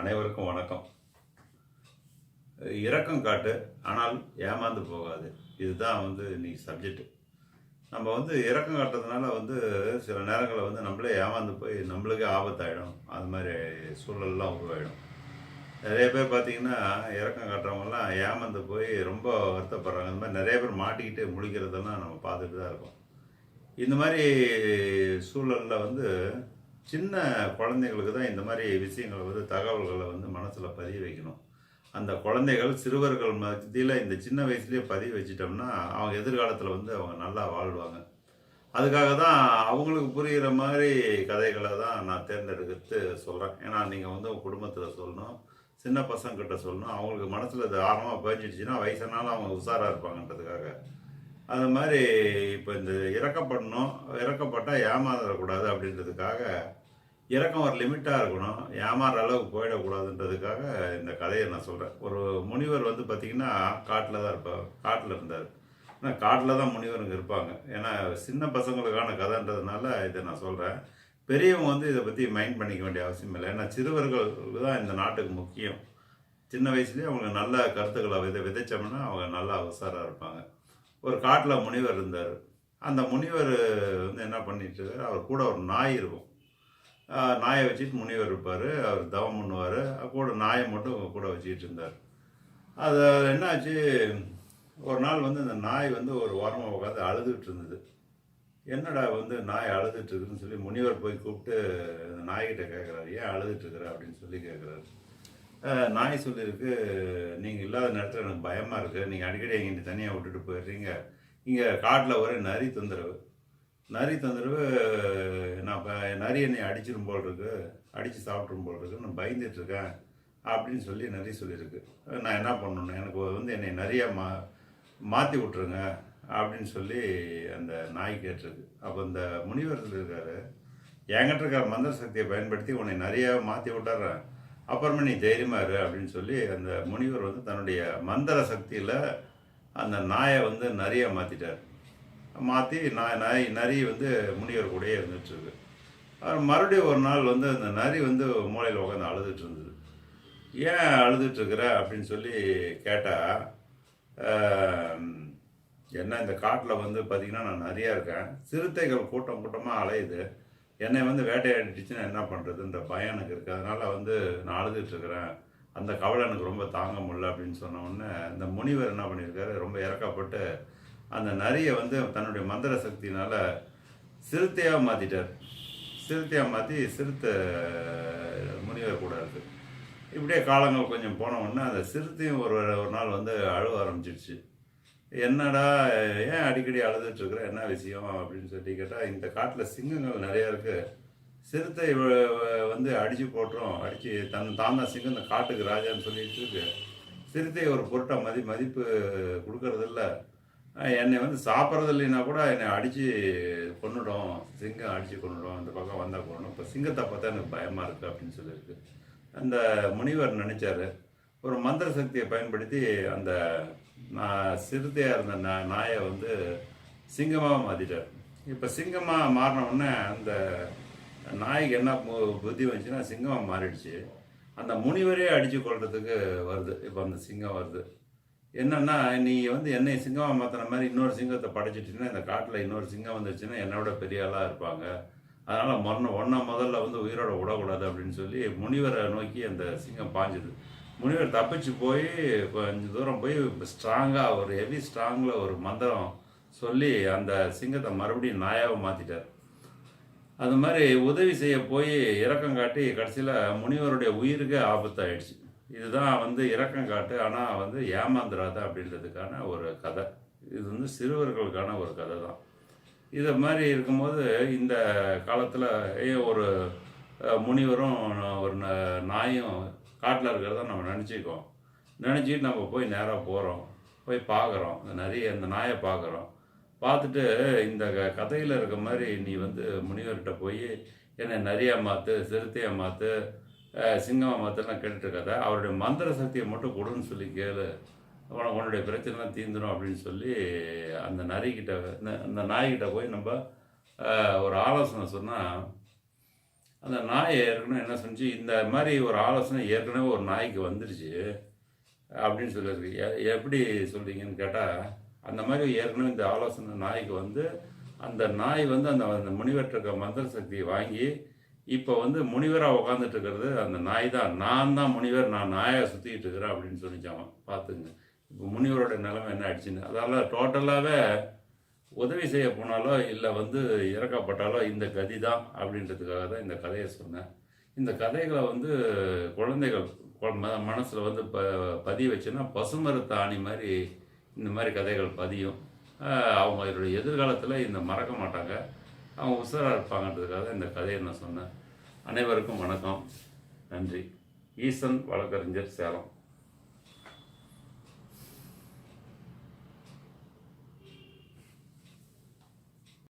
அனைவருக்கும் வணக்கம். இரக்கம் காட்டு ஆனால் ஏமாந்து போகாது. இதுதான் வந்து இன்னைக்கு சப்ஜெக்ட் நம்ம வந்து இரக்கம் காட்டுறதுனால வந்து சில நேரங்களில் வந்து நம்மளே ஏமாந்து போய் நம்மளுக்கே ஆபத்தாயிடும். அது மாதிரி சூழல்லாம் உருவாயிடும். நிறைய பேர் பார்த்தீங்கன்னா இறக்கம் காட்டுறவங்கலாம் ஏமாந்து போய் ரொம்ப வருத்தப்படுறாங்க. இந்த மாதிரி நிறைய பேர் மாட்டிக்கிட்டு முழிக்கிறதெல்லாம் நம்ம பார்த்துட்டு தான் இருக்கோம். இந்த மாதிரி சூழலில் வந்து சின்ன குழந்தைங்களுக்கு தான் இந்த மாதிரி விஷயங்களை வந்து தகவல்களை வந்து மனசில் பதிய வைக்கணும். அந்த குழந்தைகள் சிறுவர்கள் மத்தியில் இந்த சின்ன வயசுலேயே பதிய வச்சிட்டோம்னா அவங்க எதிர்காலத்தில் வந்து அவங்க நல்லா வாழ்வாங்க. அதுக்காக தான் அவங்களுக்கு புரிகிற மாதிரி கதைகளை தான் நான் தேர்ந்தெடுத்து சொல்கிறேன் ஏன்னா நீங்கள் வந்து உங்கள் குடும்பத்தில் சொல்லணும் சின்ன பசங்கிட்ட சொல்லணும். அவங்களுக்கு மனசில் இது ஆழமாக பதிஞ்சிடுச்சுன்னா வயசானாலும் அவங்க உஷாராக இருப்பாங்கன்றதுக்காக. அது மாதிரி இப்போ இந்த இறக்கப்படணும் இறக்கப்பட்டால் ஏமாறக்கூடாது அப்படின்றதுக்காக இறக்கம் ஒரு லிமிட்டாக இருக்கணும். ஏமாற அளவுக்கு போயிடக்கூடாதுன்றதுக்காக இந்த கதையை நான் சொல்கிறேன் ஒரு முனிவர் வந்து பார்த்திங்கன்னா காட்டில் தான் இருப்பார். காட்டில் இருந்தார். ஆனால் காட்டில் தான் முனிவருங்க இருப்பாங்க. ஏன்னா சின்ன பசங்களுக்கான கதைன்றதுனால இதை நான் சொல்கிறேன் பெரியவங்க வந்து இதை பற்றி மைண்ட் பண்ணிக்க வேண்டிய அவசியம் இல்லை. ஏன்னா சிறுவர்கள் தான் இந்த நாட்டுக்கு முக்கியம். சின்ன வயசுலேயே அவங்க நல்ல கருத்துக்களை விதை விதைச்சோம்னா அவங்க நல்லா உஷாராக இருப்பாங்க. ஒரு காட்டில் முனிவர் இருந்தார். அந்த முனிவர் வந்து என்ன பண்ணிட்டு இருக்காரு அவர் கூட ஒரு நாய் இருக்கும். நாயை வச்சுட்டு முனிவர் இருப்பார். அவர் தவம் பண்ணுவார். கூட நாயை மட்டும் கூட வச்சுக்கிட்டு இருந்தார். அது என்னாச்சு? ஒரு நாள் வந்து அந்த நாய் வந்து ஒரு ஓரமாக உட்காந்து அழுதுகிட்டு இருந்தது. என்னடா வந்து நாய் அழுதுட்டு இருக்குன்னு சொல்லி முனிவர் போய் கூப்பிட்டு அந்த நாய்கிட்ட கேட்குறாரு ஏன் அழுதுட்டு இருக்கிற? அப்படின்னு சொல்லி கேட்குறாரு நாய் சொல்லியிருக்கு நீங்கள் இல்லாத நேரத்தில் எனக்கு பயமாக இருக்குது நீங்கள் அடிக்கடி எங்கிட்ட தனியாக விட்டுட்டு போயிடுறீங்க. இங்கே காட்டில் ஒரே நரி தொந்தரவு. நரி தொந்தரவு நான் நரி என்னை அடிச்சிடும் போல் இருக்கு. அடித்து சாப்பிட்ரும் போல் இருக்கு. நான் பயந்துட்டுருக்கேன் அப்படின்னு சொல்லி நரி சொல்லியிருக்கு நான் என்ன பண்ணணும்? எனக்கு வந்து என்னை நிறைய மா மாற்றி விட்ருங்க அப்படின்னு சொல்லி அந்த நாய் கேட்டிருக்கு. அப்போ இந்த முனிவர் சொல்லியிருக்காரு என்கிட்ட இருக்கிற மந்திர சக்தியை பயன்படுத்தி உன்னை நிறையா மாற்றி விட்டுறேன். அப்புறமா நீ தைரியமாக இரு அப்படின்னு சொல்லி அந்த முனிவர் வந்து தன்னுடைய மந்திர சக்தியில் அந்த நாயை வந்து நிறைய மாற்றிட்டார் மாற்றி நாய் நாய் நரி வந்து முனிவர் கூடயே இருந்துகிட்ருக்கு அப்புறம் மறுபடியும் ஒரு நாள் வந்து அந்த நரி வந்து மூளையில் உட்காந்து அழுதுட்டு இருந்தது. ஏன் அழுதுட்டுருக்குற அப்படின்னு சொல்லி கேட்டால் என்ன இந்த காட்டில் வந்து பார்த்திங்கன்னா நான் நிறையா இருக்கேன். சிறுத்தைகள் கூட்டம் கூட்டமாக அலையுது. என்னை வந்து வேட்டையாடிட்டுச்சுன்னா என்ன பண்ணுறதுன்ற பயம் எனக்கு இருக்குது அதனால் வந்து நான் அழுதுகிட்ருக்குறேன் அந்த கவலை எனக்கு ரொம்ப தாங்க முடியல அப்படின்னு சொன்ன உடனே இந்த முனிவர் என்ன பண்ணியிருக்காரு? ரொம்ப இறக்கப்பட்டு அந்த நரியை வந்து தன்னுடைய மந்திர சக்தினால் சிறுத்தையாக மாற்றிட்டார் சிறுத்தையாக மாற்றி சிறுத்தை முனிவர் கூட இருக்கு. இப்படியே காலங்கள் கொஞ்சம் போன உடனே அந்த சிறுத்தையும் ஒரு ஒரு நாள் வந்து அழுவ ஆரம்பிச்சிடுச்சு என்னடா ஏன் அடிக்கடி அழுதுட்டுருக்குற? என்ன விஷயம் அப்படின்னு சொல்லி கேட்டால் இந்த காட்டில் சிங்கங்கள் நிறையா இருக்குது சிறுத்தை வந்து அடித்து போட்டுரும். அடித்து தன் தான் தான் சிங்கம் இந்த காட்டுக்கு ராஜான்னு சொல்லிட்டு இருக்கு. சிறுத்தை ஒரு பொருட்டை மதி மதிப்பு கொடுக்கறதில்ல. என்னை வந்து சாப்பிட்றது இல்லைன்னா கூட என்னை அடித்து கொன்னுடும். சிங்கம் அடித்து கொன்னுடும். இந்த பக்கம் வந்தால் கொண்டு இப்போ சிங்கத்தை பார்த்தா எனக்கு பயமாக இருக்குது அப்படின்னு சொல்லியிருக்கு. அந்த முனிவர் நினச்சார். ஒரு மந்திர சக்தியை பயன்படுத்தி அந்த நான் சிறுத்தையாக இருந்த நா நாயை வந்து சிங்கமாக மாற்றிட்டார் இப்போ சிங்கமாக மாறினவுடனே அந்த நாய்க்கு என்ன பு- புத்தி வந்துச்சுன்னா சிங்கமாக மாறிடுச்சு. அந்த முனிவரே அடித்து கொள்றதுக்கு வருது. இப்போ அந்த சிங்கம் வருது. என்னென்னா நீ வந்து என்னை சிங்கமாக மாற்றின மாதிரி இன்னொரு சிங்கத்தை படைச்சிட்டிங்கன்னா இந்த காட்டில் இன்னொரு சிங்கம் வந்துருச்சுன்னா என்னோட பெரிய ஆளாக இருப்பாங்க. அதனால் மொன்ன ஒன்றை முதல்ல வந்து உயிரோட விடக்கூடாது அப்படின்னு சொல்லி முனிவரை நோக்கி அந்த சிங்கம் பாஞ்சுது. முனிவர் தப்பிச்சு போய் கொஞ்சம் தூரம் போய் ஸ்ட்ராங்காக ஒரு ஹெவி ஸ்ட்ராங்கில் ஒரு மந்திரம் சொல்லி அந்த சிங்கத்தை மறுபடியும் நாயாவை மாற்றிட்டார் அது மாதிரி உதவி செய்ய போய் இரக்கம் காட்டி கடைசியில் முனிவருடைய உயிருக்கு ஆபத்தாயிடுச்சு. இதுதான் வந்து இரக்கம் காட்டு ஆனால் வந்து ஏமாந்துராத அப்படின்றதுக்கான ஒரு கதை. இது வந்து சிறுவர்களுக்கான ஒரு கதை தான். இதை மாதிரி இருக்கும்போது இந்த காலத்தில் ஒரு முனிவரும் ஒரு ந- நாயும் காட்டில் இருக்கிறத நம்ம நினச்சிக்கோம் நினச்சிட்டு நம்ம போய் நேராக போகிறோம் போய் பார்க்குறோம் இந்த நிறைய இந்த நாயை பார்க்குறோம் பார்த்துட்டு இந்த க கதையில் இருக்க மாதிரி நீ வந்து முனிவர்கிட்ட போய் என்னை நிறையா மாற்று சிறுத்தையை மாற்று சிங்கமாக மாற்றெல்லாம் கேட்டுட்டு இருக்காத அவருடைய மந்திர சக்தியை மட்டும் கொடுன்னு சொல்லி கேளு. உனக்கு உன்னுடைய பிரச்சனைலாம் தீந்துடும் அப்படின்னு சொல்லி அந்த நரிக்கிட்ட இந்த- அந்த நாய்கிட்ட போய் நம்ம ஒரு ஆலோசனை சொன்னால் அந்த நாய் ஏற்கனவே என்ன செஞ்சு இந்த மாதிரி ஒரு ஆலோசனை ஏற்கனவே ஒரு நாய்க்கு வந்துருச்சு அப்படின்னு சொல்லியிருக்கு. எப்படி சொல்கிறீங்கன்னு கேட்டால் அந்த மாதிரி ஏற்கனவே இந்த ஆலோசனை நாய்க்கு வந்து அந்த நாய் வந்து அந்த அந்த முனிவர்கிட்ட மந்திர சக்தியை வாங்கி இப்போ வந்து முனிவராக உட்காந்துட்டு இருக்கிறது அந்த நாய் தான் நான் தான் முனிவர் நான் நாயை சுற்றிக்கிட்டு இருக்கிறேன் அப்படின்னு சொல்லிச்சான் பார்த்துங்க. இப்போ முனிவரோட நிலைமை என்ன ஆயிடுச்சுன்னு. அதால் டோட்டலாகவே உதவி செய்ய போனாலோ இல்லை வந்து இறக்கப்பட்டாலோ இந்த கதி தான் அப்படின்றதுக்காக தான் இந்த கதையை சொன்னேன். இந்த கதைகளை வந்து குழந்தைகள் கொ- ம மனசில் வந்து ப பதிய வச்சுன்னா பசுமரத்து மாதிரி இந்த மாதிரி கதைகள் பதியும். அவங்க அவங்களுடைய எதிர்காலத்தில் இந்த மறக்க மாட்டாங்க. அவங்க உஷாராக இருப்பாங்கன்றதுக்காக இந்த கதையை நான் சொன்னேன். அனைவருக்கும் வணக்கம். நன்றி. ஈசன் வழக்கறிஞர் சேலம்.